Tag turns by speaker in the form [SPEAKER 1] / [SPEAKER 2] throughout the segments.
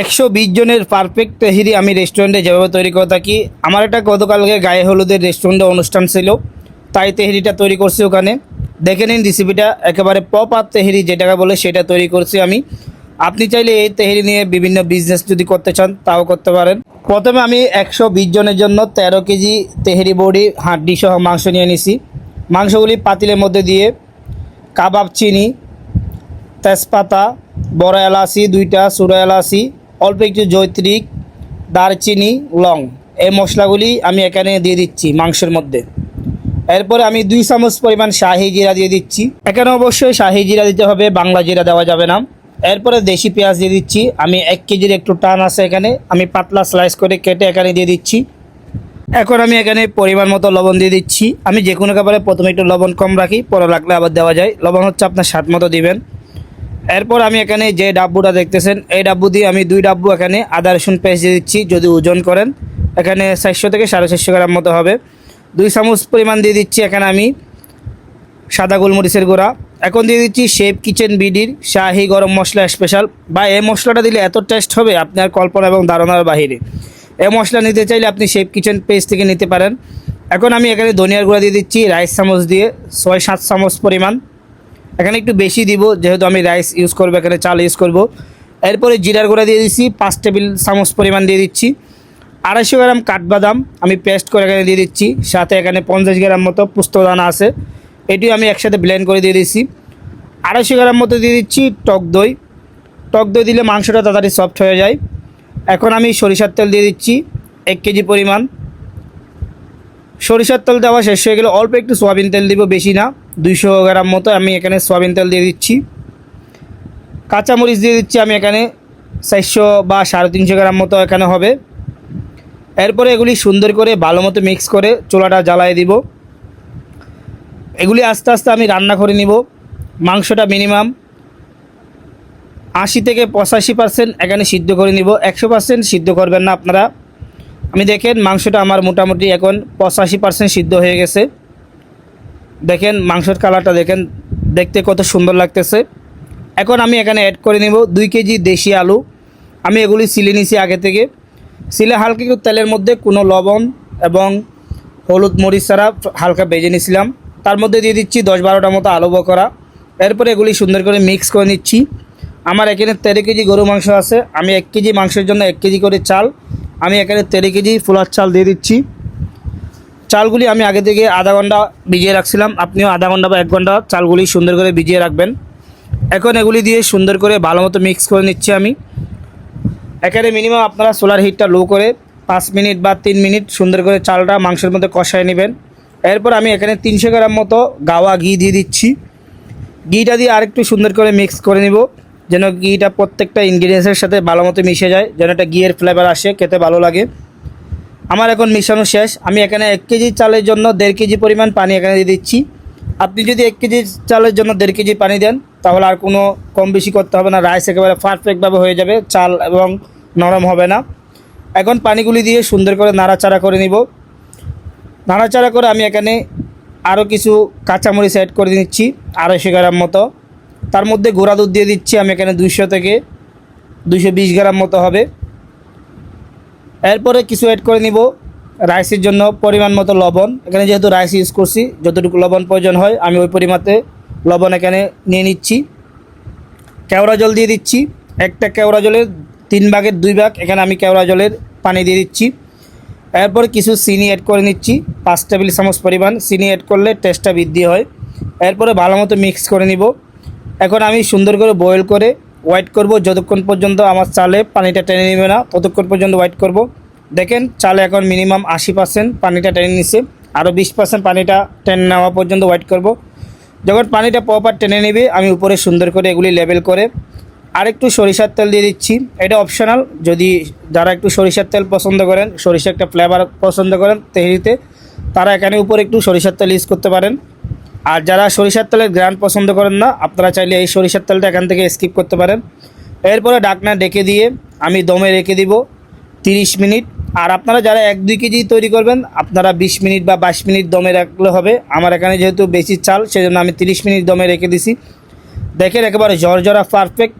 [SPEAKER 1] একশো বিশ জনের পারফেক্ট তেহিরি আমি রেস্টুরেন্টে যেভাবে তৈরি করে থাকি। আমার একটা গতকালকে গায়ে হলুদের রেস্টুরেন্টে অনুষ্ঠান ছিল। তাই তেহেরিটা তৈরি করছি ওখানে। দেখে নিন রেসিপিটা একেবারে পপ আপ তেহেরি যেটাকে বলে সেটা তৈরি করছি আমি। আপনি চাইলে এই তেহেরি নিয়ে বিভিন্ন বিজনেস যদি করতে চান, তাও করতে পারেন। প্রথমে আমি একশো বিশ জনের জন্য তেরো কেজি তেহেরি বড়ি, হাড্ডি সহ মাংস নিয়ে নিছি। মাংসগুলি পাতিলের মধ্যে দিয়ে কাবাব, চিনি, তেজপাতা, বড় এলাচি, দুইটা ছোটো এলাচি অল্প একটু জৈত্রিক দারচিনি, লং। এই মশলাগুলি আমি এখানে দিয়ে দিচ্ছি মাংসের মধ্যে। এরপরে আমি দুই চামচ পরিমাণ শাহি জিরা দিয়ে দিচ্ছি। এখানে অবশ্যই শাহি জিরা দিতে হবে, বাংলা জিরা দেওয়া যাবে না। এরপরে দেশি পেঁয়াজ দিয়ে দিচ্ছি। আমি এক কেজির একটু টান আছে এখানে। আমি পাতলা স্লাইস করে কেটে এখানে দিয়ে দিচ্ছি। এখন আমি এখানে পরিমাণ মতো লবণ দিয়ে দিচ্ছি। আমি যে কোনো খাবারে প্রথমে একটু লবণ কম রাখি, পরে লাগলে আবার দেওয়া যায়। লবণ হচ্ছে আপনার স্বাদ মতো দিবেন। এরপর আমি এখানে যে ডাব্বুটা দেখতেছেন, এই ডাব্বু দিয়ে আমি দুই ডাব্বু এখানে আদা রসুন পেস্ট দিয়ে দিচ্ছি, যদি ওজন করেন। এখানে চারশো থেকে সাড়ে চারশো গ্রাম মতো হবে। দুই চামচ পরিমাণ দিয়ে দিচ্ছি এখানে আমি সাদা গোলমরিচের গুঁড়া। এখন দিয়ে দিচ্ছি শেপ কিচেন বিডির শাহি গরম মশলা স্পেশাল। বা এই মশলাটা দিলে এত টেস্ট হবে আপনার কল্পনা এবং ধারণার বাহিরে। এই মশলা নিতে চাইলে আপনি শেপ কিচেন পেজ থেকে নিতে পারেন। এখন আমি এখানে ধনিয়ার গুঁড়া দিয়ে দিচ্ছি, রাইস চামচ দিয়ে, ছয় সাত চামচ পরিমাণ। এখানে একটু বেশি দিব, যেহেতু আমি রাইস ইউজ করব, এখানে চাল ইউজ করব। এরপরে জিরার গুঁড়া দিয়ে দিচ্ছি, পাঁচ টেবিল চামচ পরিমাণ দিয়ে দিচ্ছি। আড়াইশো গ্রাম কাঠবাদাম আমি পেস্ট করে এখানে দিয়ে দিচ্ছি, সাথে এখানে পঞ্চাশ গ্রাম মতো পুস্তদানা আছে। এটিও আমি একসাথে ব্লেন্ড করে দিয়ে দিচ্ছি। আড়াইশো গ্রাম মতো দিয়ে দিচ্ছি টক দই। টক দই দিলে মাংসটা তাড়াতাড়ি সফট হয়ে যায়। এখন আমি সরিষার তেল দিয়ে দিচ্ছি, এক কেজি পরিমাণ। সরিষার তেল দেওয়া শেষ হয়ে গেলে অল্প একটু সোয়াবিন তেল দিব, বেশি না। দুইশো গ্রাম মতো আমি এখানে সোয়াবিন তেল দিয়ে দিচ্ছি। কাঁচামরিচ দিয়ে দিচ্ছি আমি এখানে চারশো বা সাড়ে তিনশো গ্রাম মতো এখানে হবে। এরপরে এগুলি সুন্দর করে ভালো মতো মিক্স করে চোলাটা জ্বালায় দিব। এগুলি আস্তে আস্তে আমি রান্না করে নিব। মাংসটা মিনিমাম আশি থেকে পঁচাশি পার্সেন্ট এখানে সিদ্ধ করে নিব। একশো পার্সেন্ট সিদ্ধ করবেন না আপনারা। আমি দেখেন মাংসটা আমার মোটামুটি এখন পঁচাশি পার্সেন্ট সিদ্ধ হয়ে গেছে। দেখেন, মাংসের কালারটা দেখেন, দেখতে কত সুন্দর লাগতেছে। এখন আমি এখানে অ্যাড করে নেব দুই কেজি দেশি আলু। আমি এগুলি সিলে নিছি আগে থেকে। সিলে হালকা একটু তেলের মধ্যে কোনো লবণ এবং হলুদ মরিচ ছাড়া হালকা ভেজে নিয়েছিলাম তার মধ্যে দিয়ে দিচ্ছি দশ বারোটা মতো আলু বকরা। এরপরে এগুলি সুন্দর করে মিক্স করে নিচ্ছি। আমার এখানে তেরো কেজি গরু মাংস আছে। আমি এক কেজি মাংসের জন্য এক কেজি করে চাল। আমি এখানে তেরো কেজি ফুলার চাল দিয়ে দিচ্ছি। চালগুলি আমি আগে থেকে আধা ঘণ্টা ভিজিয়ে রাখছিলাম। আপনিও আধা ঘণ্টা বা এক ঘণ্টা চালগুলি সুন্দর করে ভিজিয়ে রাখবেন। এখন এগুলি দিয়ে সুন্দর করে ভালো মতো মিক্স করে নিচ্ছি আমি। এখানে মিনিমাম আপনারা সোলার হিটটা লো করে পাঁচ মিনিট বা তিন মিনিট সুন্দর করে চালটা মাংসের মধ্যে কষায় নেবেন। এরপর আমি এখানে তিনশো গ্রাম মতো গাওয়া ঘি দিয়ে দিচ্ছি। ঘিটা দিয়ে আরেকটু সুন্দর করে মিক্স করে নিব, যেন ঘিটা প্রত্যেকটা ইনগ্রিডিয়েন্টসের সাথে ভালো মতো মিশে যায়, যেন একটা ঘিয়ের ফ্লেভার আসে, খেতে ভালো লাগে। আমার এখন মিশানো শেষ। আমি এখানে এক কেজি চালের জন্য দেড় কেজি পরিমাণ পানি এখানে দিয়ে দিচ্ছি। আপনি যদি এক কেজি চালের জন্য দেড় কেজি পানি দেন, তাহলে আর কোনো কম বেশি করতে হবে না। রাইস একেবারে পারফেক্টভাবে হয়ে যাবে, চাল এবং নরম হবে না। এখন পানিগুলি দিয়ে সুন্দর করে নাড়াচাড়া করে নিব। নাড়াচাড়া করে আমি এখানে আরও কিছু কাঁচামরিচ অ্যাড করে নিচ্ছি, আড়াইশো গ্রাম মতো। তার মধ্যে গুঁড়া দুধ দিয়ে দিচ্ছি, আমি এখানে দুইশো থেকে দুশো বিশ গ্রাম মতো হবে। এরপরে কিছু অ্যাড করে নিব রাইসের জন্য পরিমাণ মতো লবণ। এখানে যেহেতু রাইস ইউজ করছি, যতটুকু লবণ প্রয়োজন হয় আমি ওই পরিমাণে লবণ এখানে নিয়ে নিচ্ছি। কেওড়া জল দিয়ে দিচ্ছি। একটা কেওড়া জলের তিন ভাগের দুই ভাগ এখানে আমি কেওড়া জলের পানি দিয়ে দিচ্ছি। এরপর কিছু চিনি অ্যাড করে নিচ্ছি। পাঁচ টেবিল চামচ পরিমাণ চিনি অ্যাড করলে টেস্টটা বৃদ্ধি হয়। এরপরে ভালো মতো মিক্স করে নিব। এখন আমি সুন্দর করে বয়েল করে ওয়েট করব। যতক্ষণ পর্যন্ত আমার চালে পানিটা টেনে নেবে না, ততক্ষণ পর্যন্ত ওয়েট করব। দেখেন, চালে এখন মিনিমাম আশি পার্সেন্ট পানিটা টেনে নিছে। আরও বিশ পার্সেন্ট পানিটা টেনে নেওয়া পর্যন্ত ওয়েট করব। যখন পানিটা প্রপার টেনে নেবে, আমি উপরে সুন্দর করে এগুলি লেবেল করে আরেকটু সরিষার তেল দিয়ে দিচ্ছি। এটা অপশনাল যদি যারা একটু সরিষার তেল পছন্দ করেন সরিষা একটা ফ্লেভার পছন্দ করেন তেহরিতে, তারা এখানে উপরে একটু সরিষার তেল ইউজ করতে পারেন। আর যারা সরিষার তেলের গ্রান্ড পছন্দ করেন না, আপনারা চাইলে এই সরিষার তেলটা এখান থেকে স্কিপ করতে পারেন। এরপরে ডাকনা ডেকে দিয়ে আমি দমে রেখে দিব তিরিশ মিনিট। আর আপনারা যারা এক দুই কেজি তৈরি করবেন, আপনারা বিশ মিনিট বা বাইশ মিনিট দমে রাখলে হবে। আমার এখানে যেহেতু বেশি চাল, সেজন্য আমি তিরিশ মিনিট দমে রেখে দিছি। দেখেন একেবারে জর্জরা পারফেক্ট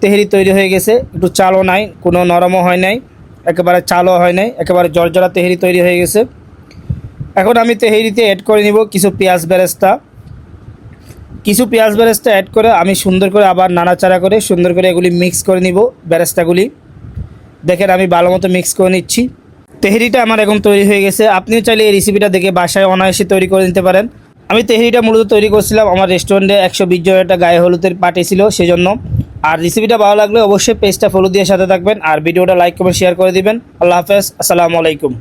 [SPEAKER 1] তেহেরি তৈরি হয়ে গেছে। একটু চালও নাই, কোনো নরমও হয় নাই, একেবারে চালও হয় নাই, একেবারে জর্জরা তেহেরি তৈরি হয়ে গেছে। এখন আমি তেহেরিতে অ্যাড করে নিব কিছু পেঁয়াজ বেরেস্তা। কিছু পেঁয়াজ বেরেস্তা অ্যাড করে আমি সুন্দর করে আবার নাড়াচাড়া করে সুন্দর করে এগুলি মিক্স করে নিব বেরেস্তাগুলি। দেখেন, আমি ভালো মতো মিক্স করে নিচ্ছি। তেহরিটা আমার এখন তৈরি হয়ে গেছে। আপনিও চাইলে এই রেসিপিটা দেখে বাসায় অনায়াসে তৈরি করে নিতে পারেন। আমি তেহরিটা মূলত তৈরি করছিলাম, আমার রেস্টুরেন্টে একশো বিশ জনের একটা গায়ে হলুদের পার্টি ছিল সেজন্য। আর রেসিপিটা ভালো লাগলে অবশ্যই পেজটা ফলো দিয়ে সাথে থাকবেন। আর ভিডিওটা লাইক কমেন্ট শেয়ার করে দিবেন। আল্লাহ হাফেজ, আসসালামু আলাইকুম।